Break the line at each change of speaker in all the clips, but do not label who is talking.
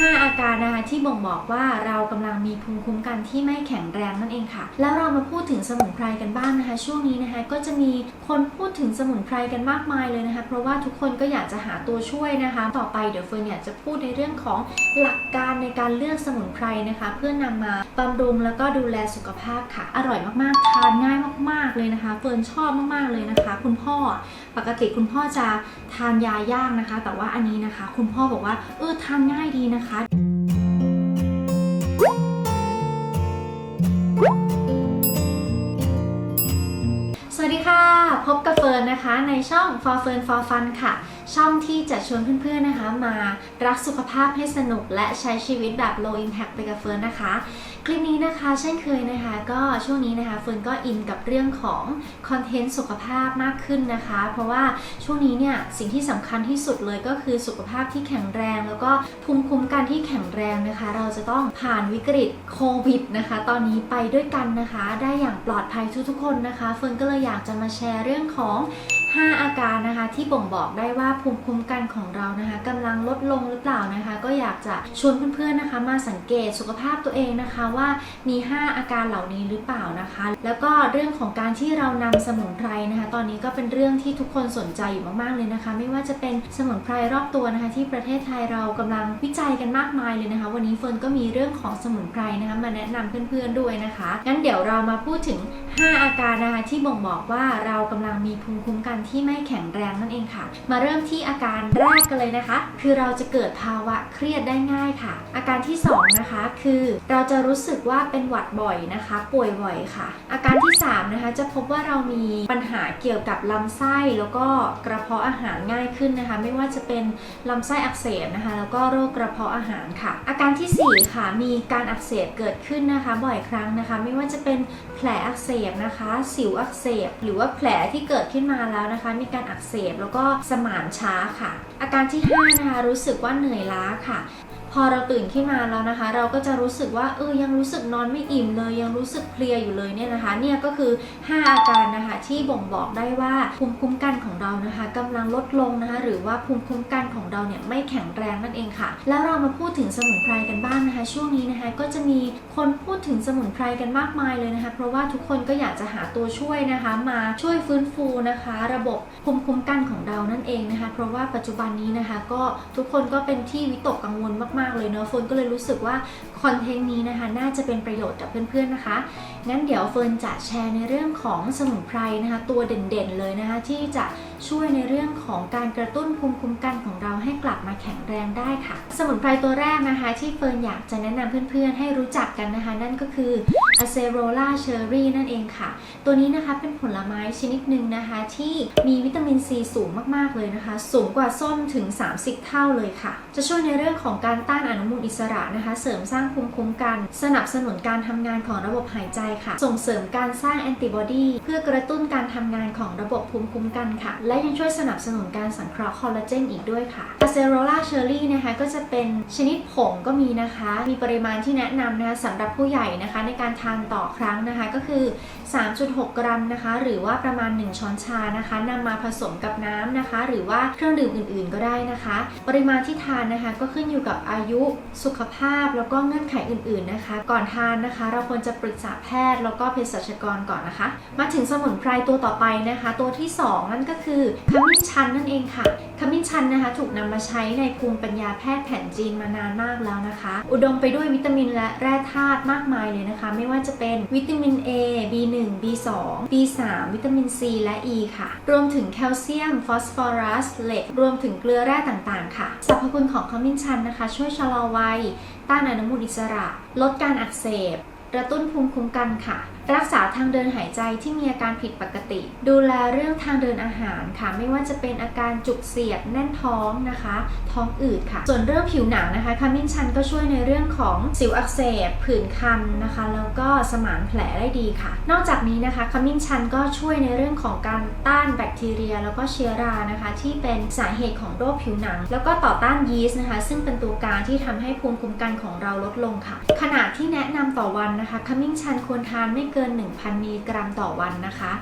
5 อาการนะคะที่บ่งบอกว่าเรากำลังมีภูมิคุ้มกันที่ไม่แข็งแรงนั่นเองค่ะ แล้วเรามาพูดถึงสมุนไพรกันบ้างนะคะ ช่วงนี้นะคะก็จะมีคนพูดถึงสมุนไพรกันมากมายเลยนะคะ เพราะว่าทุกคนก็อยากจะหาตัวช่วยนะคะ ต่อไปเดี๋ยวเฟิร์นอยากจะพูดในเรื่องของหลักการในการเลือกสมุนไพรนะคะ เพื่อนำมาบำรุงแล้วก็ดูแลสุขภาพค่ะ อร่อยมากๆทานง่ายมากๆเลยนะคะเฟิร์นชอบมากๆเลยนะคะ คุณพ่อ ปกติคุณพ่อจะทานยายางนะคะ แต่ว่าอันนี้นะคะ คุณพ่อบอกว่าเออทานง่ายดีนะคะสวัสดีค่ะ พบกับเฟิร์นนะคะ ในช่อง For Fern for Fun ค่ะ ช่องที่จะชวนเพื่อนๆนะคะ มารักสุขภาพให้สนุกและใช้ชีวิตแบบ low impact ไปกับเฟิร์นนะคะ คลิปนี้นะคะเช่นเคยนะคะ ก็ช่วงนี้นะคะเฟิร์นก็อินกับเรื่องของคอนเทนต์สุขภาพมากขึ้นนะคะ เพราะว่าช่วงนี้เนี่ยสิ่งที่สำคัญที่สุดเลยก็คือสุขภาพที่แข็งแรง แล้วก็ภูมิคุ้มกันที่แข็งแรงนะคะ เราจะต้องผ่านวิกฤตโควิดนะคะ ตอนนี้ไปด้วยกันนะคะ ได้อย่างปลอดภัยทุกๆคนนะคะ เฟิร์นก็เลยอยากจะมาแชร์เรื่องของ 5 อาการนะคะที่บ่งบอกได้ว่าภูมิคุ้มกันของเรานะคะกำลังลดลงหรือเปล่านะคะ ก็อยากจะชวนเพื่อนๆนะคะ มาสังเกตสุขภาพตัวเองนะคะว่ามี 5 อาการเหล่านี้หรือเปล่านะคะ แล้วก็เรื่องของการที่เรานำสมุนไพรนะคะ ตอนนี้ก็เป็นเรื่องที่ทุกคนสนใจอยู่มากๆเลยนะคะ ไม่ว่าจะเป็นสมุนไพรรอบตัวนะคะ ที่ประเทศไทยเรากำลังวิจัยกันมากมายเลยนะคะ วันนี้เฟิร์นก็มีเรื่องของสมุนไพรนะคะมาแนะนำเพื่อนๆด้วยนะคะงั้นเดี๋ยวเรามาพูดถึง 5 อาการนะคะที่บ่งบอกว่าเรากำลังมีภูมิคุ้มกันที่ไม่แข็งแรงนั่นเองค่ะ มาเริ่มที่อาการแรกกันเลยนะคะ คือเราจะเกิดภาวะเครียดได้ง่ายค่ะ อาการที่ 2 นะคะ คือเราจะรู้สึกว่าเป็นหวัดบ่อยนะคะ ป่วยบ่อยค่ะ อาการที่ 3 นะคะ จะพบว่าเรามีปัญหาเกี่ยวกับลำไส้แล้วก็กระเพาะอาหารง่ายขึ้นนะคะ ไม่ว่าจะเป็นลำไส้อักเสบนะคะ แล้วก็โรคกระเพาะอาหารค่ะ อาการที่ 4 ค่ะ มีการอักเสบเกิดขึ้นนะคะ บ่อยครั้งนะคะ ไม่ว่าจะเป็นแผลอักเสบนะคะ สิวอักเสบ หรือว่าแผลที่เกิดขึ้นมาแล้วนะคะ มีการอักเสบแล้วก็สมานช้าค่ะ อาการที่ 5 นะคะ รู้สึกว่าเหนื่อยล้าค่ะ พอเราตื่นขึ้นมาแล้วนะคะ เราก็จะรู้สึกว่าเออยังรู้สึกนอนไม่อิ่มเลยยังรู้สึกเพลียอยู่เลยเนี่ยนะคะ เนี่ยก็คือ 5 อาการนะคะที่บ่งบอกได้ว่าภูมิคุ้มกันของเรานะคะกำลังลดลงนะคะ หรือว่าภูมิคุ้มกันของเราเนี่ยไม่แข็งแรงนั่นเองค่ะ แล้วเรามาพูดถึงสมุนไพรกันบ้างนะคะ ช่วงนี้นะคะก็จะมีคนพูดถึงสมุนไพรกันมากมายเลยนะคะ เพราะว่าทุกคนก็อยากจะหาตัวช่วยนะคะ มาช่วยฟื้นฟูนะคะ ระบบภูมิคุ้มกันของเรานั่นเองนะคะ เพราะว่าปัจจุบันนี้นะคะ ก็ทุกคนก็เป็นที่วิตกกังวลมากๆเลยเนาะโฟนก็เลยรู้สึกว่าคอนเทนต์นี้นะคะ น่าจะเป็นประโยชน์กับเพื่อนๆนะคะงั้นเดี๋ยวเฟิร์นจะแชร์ในเรื่องของสมุนไพรนะคะตัวเด่นๆเลยนะคะที่จะช่วยในเรื่องของการกระตุ้นภูมิคุ้มกันของเราให้กลับมาแข็งแรงได้ค่ะ สมุนไพรตัวแรกนะคะที่เฟิร์นอยากจะแนะนำเพื่อนๆ ให้รู้จักกันนะคะ นั่นก็คือ Acerola Cherry นั่นเองค่ะ ตัวนี้นะคะเป็นผลไม้ชนิดหนึ่งนะคะ ที่มีวิตามินซีสูงมากๆเลยนะคะ สูงกว่าส้มถึง 30 เท่าเลยค่ะ จะช่วยในเรื่องของการต้านอนุมูลอิสระนะคะ เสริมสร้างภูมิคุ้มกัน สนับสนุนการทำงานของระบบหายใจค่ะ ส่งเสริมการสร้างแอนติบอดีเพื่อกระตุ้นการทำงานของระบบภูมิคุ้มกันค่ะ และยังช่วยสนับสนุนการสังเคราะห์คอลลาเจนอีกด้วยค่ะ Acerola Cherry นะคะก็จะเป็นชนิดผงก็มีนะคะ มีปริมาณที่แนะนำนะคะสำหรับผู้ใหญ่นะคะ ในการทานต่อครั้งนะคะก็คือ 3.6 กรัมนะคะ หรือว่าประมาณ 1 ช้อนชานะคะนำมาผสมกับน้ำนะคะ หรือว่าเครื่องดื่มอื่นๆ ก็ได้นะคะ ปริมาณที่ทานนะคะก็ขึ้นอยู่กับอายุสุขภาพแล้วก็เงื่อนไขอื่นๆนะคะ ก่อนทานนะคะ เราควรจะปรึกษาแพทย์แล้วก็เภสัชกรก่อนนะคะ มาถึงสมุนไพรตัวต่อไปนะคะ ตัวที่ 2 นั่นก็คือขมิ้นชันนั่นเองค่ะขมิ้นชันนะคะถูกนำมาใช้ในภูมิปัญญาแพทย์แผนจีนมานานมากแล้วนะคะ อุดมไปด้วยวิตามินและแร่ธาตุมากมายเลยนะคะ ไม่ว่าจะเป็นวิตามิน A B1 B2 B3 วิตามิน C และ E ค่ะ รวมถึงแคลเซียม ฟอสฟอรัสเหล็ก รวมถึงเกลือแร่ต่างๆ ค่ะสรรพคุณของขมิ้นชันนะคะ ช่วยชะลอวัยต้านอนุมูลอิสระ ลดการอักเสบ ระตุ้นภูมิคุ้มกันค่ะรักษาทางเดินหายใจที่มีอาการผิดปกติ ดูแลเรื่องทางเดินอาหารค่ะ ไม่ว่าจะเป็นอาการจุกเสียดแน่นท้องนะคะ ท้องอืดค่ะ ส่วนเรื่องผิวหนังนะคะขมิ้นชันก็ช่วยในเรื่องของสิวอักเสบผื่นคันนะคะ แล้วก็สมานแผลได้ดีค่ะ นอกจากนี้นะคะขมิ้นชันก็ช่วยในเรื่องของการต้านแบคทีเรีย แล้วก็เชื้อรานะคะ ที่เป็นสาเหตุของโรคผิวหนัง แล้วก็ต่อต้านยีสต์นะคะ ซึ่งเป็นตัวการที่ทำให้ภูมิคุ้มกันของเราลดลงค่ะ ขนาดที่แนะนำต่อวันนะคะขมิ้นชันควรทานไม่เกิน 1,000 มิลลิกรัมต่อวันนะคะ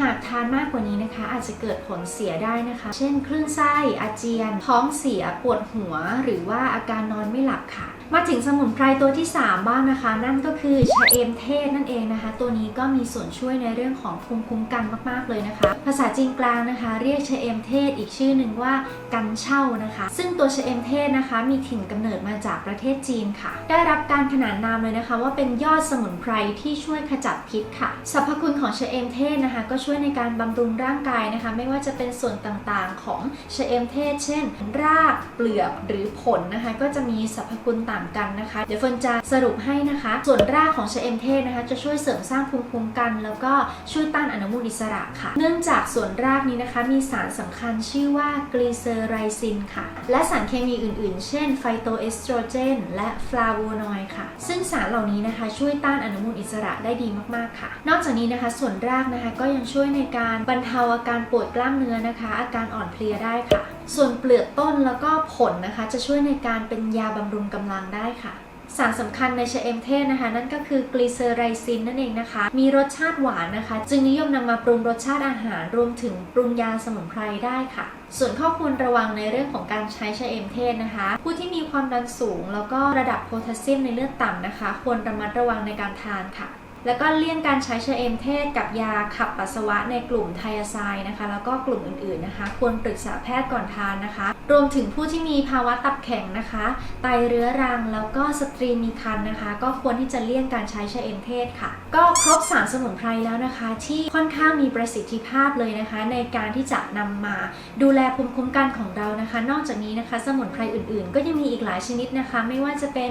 หากทานมากกว่านี้นะคะ อาจจะเกิดผลเสียได้นะคะ เช่น คลื่นไส้อาเจียน ท้องเสียปวดหัว หรือว่าอาการนอนไม่หลับค่ะ มาถึงสมุนไพรตัวที่ 3 บ้างนะคะ นั่นก็คือชะเอมเทศนั่นเองนะคะ ตัวนี้ก็มีส่วนช่วยในเรื่องของภูมิคุ้มกันมาก ๆ เลยนะคะ ภาษาจีนกลางนะคะ เรียกชะเอมเทศอีกชื่อหนึ่งว่ากันเช่านะคะ ซึ่งตัวชะเอมเทศนะคะ มีถิ่นกำเนิดมาจากประเทศจีนค่ะ ได้รับการขนานนามเลยนะคะ ว่าเป็นยอดสมุนไพรที่ช่วยขจัดพิษค่ะสรรพคุณของชะเอมเทศนะคะ ก็ช่วยในการบำรุงร่างกายนะคะ ไม่ว่าจะเป็นส่วนต่างๆ ของชะเอมเทศ เช่น รากเปลือกหรือผลนะคะ ก็จะมีสรรพคุณต่างกันนะคะ เดี๋ยวเฟิร์นจะสรุปให้นะคะ ส่วนรากของชะเอมเทศนะคะ จะช่วยเสริมสร้างภูมิคุ้มกัน แล้วก็ช่วยต้านอนุมูลอิสระค่ะ เนื่องจากส่วนรากนี้นะคะ มีสารสำคัญชื่อว่ากลีเซอไรซินค่ะ และสารเคมีอื่นๆ เช่นไฟโตเอสโตรเจนและฟลาโวนอยด์ค่ะ ซึ่งสารเหล่านี้นะคะ ช่วยต้านอนุมูลอิสระได้ดีมากๆค่ะ นอกจากนี้นะคะ ส่วนรากนะคะก็ยังช่วยในการบรรเทาอาการปวดกล้ามเนื้อนะคะ อาการอ่อนเพลียได้ค่ะ ส่วนเปลือกต้นแล้วก็ผลนะคะ จะช่วยในการเป็นยาบำรุงกำลังได้ค่ะ สารสำคัญในชะเอมเทศนะคะ นั่นก็คือกลีเซอไรซินนั่นเองนะคะ มีรสชาติหวานนะคะ จึงนิยมนำมาปรุงรสชาติอาหารรวมถึงปรุงยาสมุนไพรได้ค่ะ ส่วนข้อควรระวังในเรื่องของการใช้ชะเอมเทศนะคะ ผู้ที่มีความดันสูง แล้วก็ระดับโพแทสเซียมในเลือดต่ำนะคะ ควรระมัดระวังในการทานค่ะ แล้วก็เลี่ยงการใช้ชะเอมเทศกับยาขับปัสสาวะในกลุ่มไทอาไซด์นะคะ แล้วก็กลุ่มอื่นๆนะคะ ควรปรึกษาแพทย์ก่อนทานนะคะ รวมถึงผู้ที่มีภาวะตับแข็งนะคะ ไตเรื้อรังแล้วก็สตรีมีครรภ์นะคะ ก็ควรที่จะเลี่ยงการใช้ชะเอมเทศค่ะ ก็ครบสารสมุนไพรแล้วนะคะ ที่ค่อนข้างมีประสิทธิภาพเลยนะคะ ในการที่จะนำมาดูแลภูมิคุ้มกันของเรานะคะ นอกจากนี้นะคะ สมุนไพรอื่นๆ ก็ยังมีอีกหลายชนิดนะคะ ไม่ว่าจะเป็น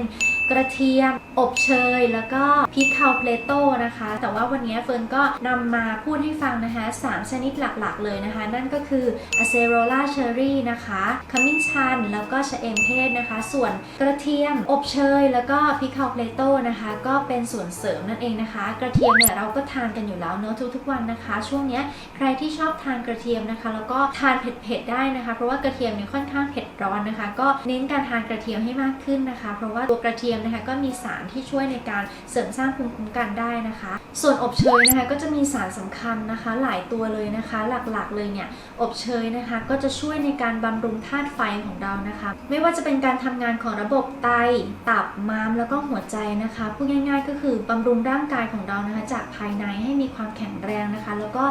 กระเทียม อบเชย แล้วก็พริกคาวเพลโต้นะคะ แต่ว่าวันนี้เฟิร์นก็นำมาพูดให้ฟังนะคะ 3 ชนิดหลักๆ เลยนะคะ นั่นก็คือ acerola cherry นะคะขมิ้นชัน แล้วก็ชะเอมเทศนะคะ ส่วนกระเทียม อบเชย แล้วก็พริกคาวเพลโต้นะคะ ก็เป็นส่วนเสริมนั่นเองนะคะ กระเทียมเนี่ยเราก็ทานกันอยู่แล้วเนอะทุกๆวันนะคะ ช่วงนี้ใครที่ชอบทานกระเทียมนะคะ แล้วก็ทานเผ็ดๆได้นะคะ เพราะว่ากระเทียมเนี่ยค่อนข้างเผ็ดร้อนนะคะ ก็เน้นการทานกระเทียมให้มากขึ้นนะคะ เพราะว่าตัวกระเทียมนะคะก็มีสารที่ช่วยในการเสริมสร้างภูมิคุ้มกันได้นะคะ ส่วนอบเชยนะคะก็จะมีสารสำคัญนะคะ หลายตัวเลยนะคะ หลักๆเลยเนี่ยอบเชยนะคะก็จะช่วยในการบำรุงธาตุไฟของเรานะคะ ไม่ว่าจะเป็นการทำงานของระบบไตตับม้ามแล้วก็หัวใจนะคะพูดง่าย ๆ ก็คือบำรุงร่างกายของเรานะคะ จากภายในให้มีความแข็งแรงนะคะ แล้วก็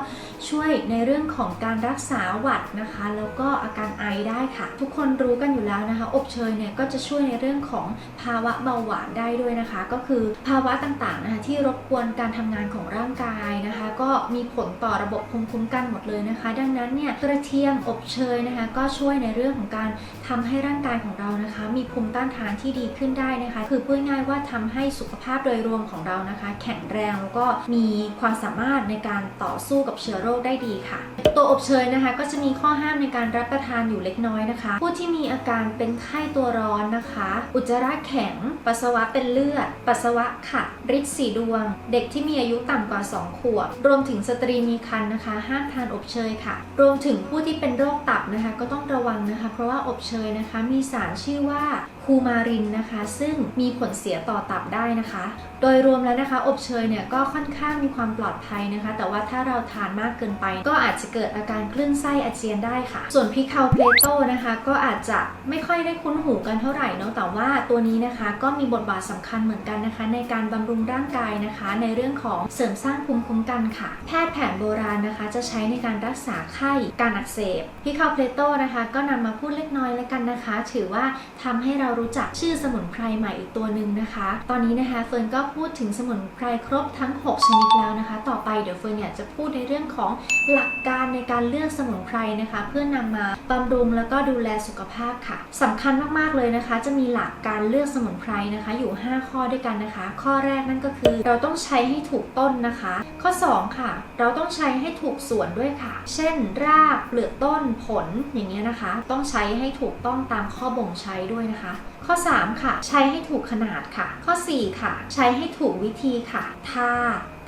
ช่วยในเรื่องของการรักษาหวัดนะคะ แล้วก็อาการไอได้ค่ะ ทุกคนรู้กันอยู่แล้วนะคะ อบเชยเนี่ยก็จะช่วยในเรื่องของภาวะเบาหวานได้ด้วยนะคะ ก็คือภาวะต่างๆนะคะที่รบกวนการทำงานของร่างกายนะคะ ก็มีผลต่อระบบภูมิคุ้มกันหมดเลยนะคะ ดังนั้นเนี่ยกระเทียมอบเชยนะคะ ก็ช่วยในเรื่องของการทำให้ร่างกายของเรานะคะ มีภูมิต้านทานที่ดีขึ้นได้นะคะ คือพูดง่ายว่าทำให้สุขภาพโดยรวมของเรานะคะ แข็งแรงแล้วก็มีความสามารถในการต่อสู้กับเชื้อโรคได้ดีค่ะ ตัวอบเชยนะคะ ก็จะมีข้อห้ามในการรับประทานอยู่เล็กน้อยนะคะ ผู้ที่มีอาการเป็นไข้ตัวร้อนนะคะ อุจจาระแข็งปัสสาวะเป็นเลือด ปัสสาวะขัดริดสีดวง เด็กที่มีอายุต่ำกว่า 2 ขวบ รวมถึงสตรีมีครรภ์นะคะ ห้ามทานอบเชยค่ะ รวมถึงผู้ที่เป็นโรคตับนะคะ ก็ต้องระวังนะคะ เพราะว่าอบเชยนะคะ มีสารชื่อว่า คูมารินนะคะ ซึ่งมีผลเสียต่อตับได้นะคะ โดยรวมแล้วนะคะ อบเชยเนี่ยก็ค่อนข้างมีความปลอดภัยนะคะ แต่ว่าถ้าเราทานมากเกินไป ก็อาจจะเกิดอาการคลื่นไส้อาเจียนได้ค่ะ ส่วนพริกคาเพลโตนะคะ ก็อาจจะไม่ค่อยได้คุ้นหูกันเท่าไหร่เนาะแต่ว่าตัวนี้นะคะก็มีบทบาทสำคัญเหมือนกันนะคะ ในการบำรุงร่างกายนะคะ ในเรื่องของเสริมสร้างภูมิคุ้มกันค่ะ แพทย์แผนโบราณนะคะ จะใช้ในการรักษาไข้การอักเสบพริกคาเพลโตนะคะ ก็นำมาพูดเล็กน้อยแล้วกันนะคะ ถือว่าทำให้เรารู้จักชื่อสมุนไพรใหม่อีกตัวหนึ่งนะคะ ตอนนี้นะคะเฟิร์นก็พูดถึงสมุนไพรครบทั้ง 6 ชนิดแล้วนะคะ ต่อไปเดี๋ยวเฟิร์นเนี่ยจะพูดในเรื่องของหลักการในการเลือกสมุนไพรนะคะ เพื่อนำมาบำรุงแล้วก็ดูแลสุขภาพค่ะสำคัญมากๆเลยนะคะ จะมีหลักการเลือกสมุนไพรนะคะ อยู่ 5 ข้อด้วยกันนะคะ ข้อแรกนั่นก็คือ เราต้องใช้ให้ถูกต้นนะคะ ข้อ 2 ค่ะ เราต้องใช้ให้ถูกส่วนด้วยค่ะ เช่น รากเปลือกต้นผลอย่างเงี้ยนะคะ ต้องใช้ให้ถูกต้องตามข้อบ่งใช้ด้วยนะคะข้อ 3 ค่ะ ใช้ให้ถูกขนาดค่ะ ข้อ 4 ค่ะ ใช้ให้ถูกวิธีค่ะทา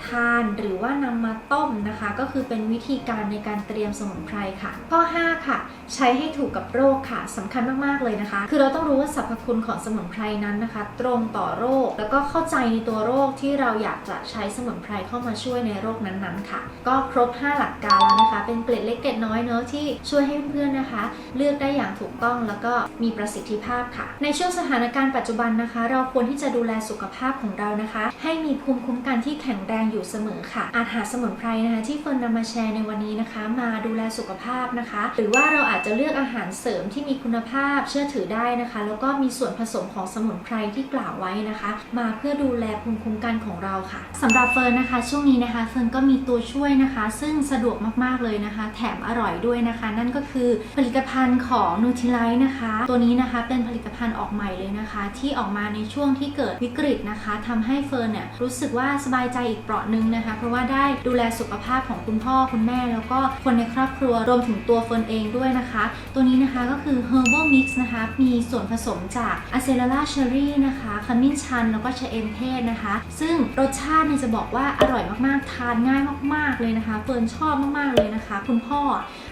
ทานหรือว่านำมาต้มนะคะ ก็คือเป็นวิธีการในการเตรียมสมุนไพรค่ะ ข้อ 5 ค่ะ ใช้ให้ถูกกับโรคค่ะสำคัญมากๆเลยนะคะ คือเราต้องรู้ว่าสรรพคุณของสมุนไพรนั้นนะคะ ตรงต่อโรค แล้วก็เข้าใจในตัวโรคที่เราอยากจะใช้สมุนไพรเข้ามาช่วยในโรคนั้นๆค่ะ ก็ครบ 5 หลักการแล้วนะคะ เป็นเกร็ดเล็กเกร็ดน้อยเนอะที่ช่วยให้เพื่อนๆนะคะ เลือกได้อย่างถูกต้องแล้วก็มีประสิทธิภาพค่ะ ในช่วงสถานการณ์ปัจจุบันนะคะ เราควรที่จะดูแลสุขภาพของเรานะคะ ให้มีภูมิคุ้มกันที่แข็งแรงอยู่เสมอค่ะ อาหารสมุนไพรนะคะที่เฟิร์นนำมาแชร์ในวันนี้นะคะ มาดูแลสุขภาพนะคะ หรือว่าเราอาจจะเลือกอาหารเสริมที่มีคุณภาพเชื่อถือได้นะคะ แล้วก็มีส่วนผสมของสมุนไพรที่กล่าวไว้นะคะ มาเพื่อดูแลภูมิคุ้มกันของเราค่ะสำหรับเฟิร์นนะคะ ช่วงนี้นะคะเฟิร์นก็มีตัวช่วยนะคะ ซึ่งสะดวกมากๆเลยนะคะ แถมอร่อยด้วยนะคะ นั่นก็คือผลิตภัณฑ์ของนูทิไลท์นะคะ ตัวนี้นะคะเป็นผลิตภัณฑ์ออกใหม่เลยนะคะ ที่ออกมาในช่วงที่เกิดวิกฤตนะคะทำให้เฟิร์นเนี่ยรู้สึกว่าสบายใจอีกเปราะหนึงนะคะ เพราะว่าได้ดูแลสุขภาพของคุณพ่อคุณแม่ แล้วก็คนในครอบครัวรวมถึงตัวเฟิร์นเองด้วยนะคะ ตัวนี้นะคะก็คือ herbal mix นะคะ มีส่วนผสมจาก a c e l a c h e r r y นะคะขมิ้นชันแล้วก็ชะเอมเทศนะคะ ซึ่งรสชาติเนี่ยจะบอกว่าอร่อยมากๆ ทานง่ายมากๆเลยนะคะเฟิร์นชอบมากๆเลยนะคะ คุณพ่อ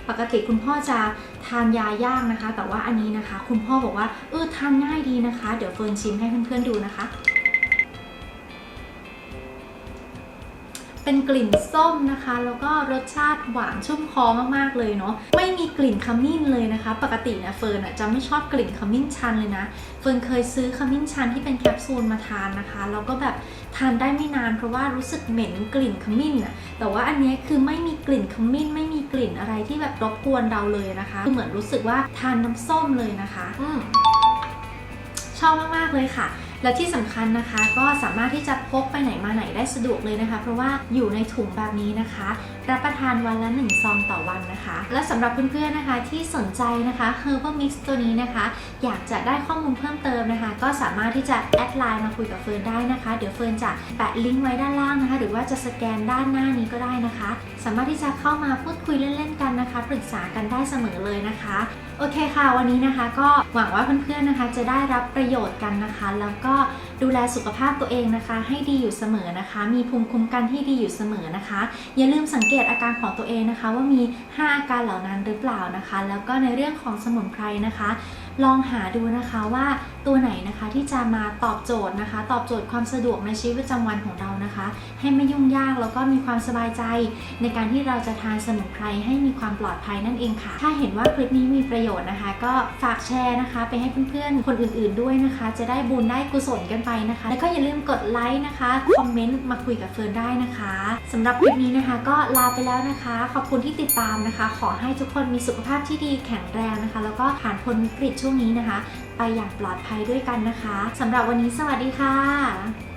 ปกติคุณพ่อจะทานยาย่างนะคะ แต่ว่าอันนี้นะคะ คุณพ่อบอกว่าเออทานง่ายดีนะคะ เดี๋ยวเฟิร์นชิมให้เพื่อนๆดูนะคะ เป็นกลิ่นส้มนะคะ แล้วก็รสชาติหวานชุ่มคอมากๆเลยเนาะไม่มีกลิ่นขมิ้นเลยนะคะ ปกตินะเฟิร์นจะไม่ชอบกลิ่นขมิ้นชันเลยนะเฟิร์นเคยซื้อขมิ้นชันที่เป็นแคปซูลมาทานนะคะแล้วก็แบบทานได้ไม่นานเพราะว่ารู้สึกเหม็นกลิ่นขมิ้นอะแต่ว่าอันนี้คือไม่มีกลิ่นขมิ้น ไม่มีกลิ่นอะไรที่แบบรบกวนเราเลยนะคะคือเหมือนรู้สึกว่าทานน้ำส้มเลยนะคะ อืมชอบมากๆเลยค่ะ และที่สำคัญนะคะก็สามารถที่จะพกไปไหนมาไหนได้สะดวกเลยนะคะ เพราะว่าอยู่ในถุงแบบนี้นะคะ รับประทานวันละ1ซองต่อวันนะคะ และสำหรับเพื่อนๆนะคะที่สนใจนะคะ Herbal Mix ตัวนี้นะคะ อยากจะได้ข้อมูลเพิ่มเติมนะคะ ก็สามารถที่จะแอดไลน์มาคุยกับเฟิร์นได้นะคะ เดี๋ยวเฟิร์นจะแปะลิงก์ไว้ด้านล่างนะคะ หรือว่าจะสแกนด้านหน้านี้ก็ได้นะคะ สามารถที่จะเข้ามาพูดคุยเล่นๆกันนะคะ ปรึกษากันได้เสมอเลยนะคะ โอเคค่ะ วันนี้นะคะก็หวังว่าเพื่อนๆนะคะ จะได้รับประโยชน์กันนะคะ แล้วก็ดูแลสุขภาพตัวเองนะคะ ให้ดีอยู่เสมอนะคะ มีภูมิคุ้มกันที่ดีอยู่เสมอนะคะ อย่าลืมสังเกตอาการของตัวเองนะคะ ว่ามี 5 อาการเหล่านั้นหรือเปล่านะคะ แล้วก็ในเรื่องของสมุนไพรนะคะ ลองหาดูนะคะว่าตัวไหนนะคะที่จะมาตอบโจทย์นะคะ ตอบโจทย์ความสะดวกในชีวิตประจำวันของเรานะคะ ให้ไม่ยุ่งยากแล้วก็มีความสบายใจ ในการที่เราจะทานสมุนไพรให้มีความปลอดภัยนั่นเองค่ะ ถ้าเห็นว่าคลิปนี้มีประโยชน์นะคะ ก็ฝากแชร์นะคะ ไปให้เพื่อนๆคนอื่นๆด้วยนะคะ จะได้บุญได้กุศลกันไปนะคะ แล้วก็อย่าลืมกดไลค์นะคะคอมเมนต์มาคุยกับเฟิร์นได้นะคะสำหรับคลิปนี้นะคะ ก็ลาไปแล้วนะคะ ขอบคุณที่ติดตามนะคะ ขอให้ทุกคนมีสุขภาพที่ดีแข็งแรงนะคะ แล้วก็ผ่านพ้นวิกฤตช่วงนี้นะคะ ไปอย่างปลอดภัยด้วยกันนะคะสำหรับวันนี้สวัสดีค่ะ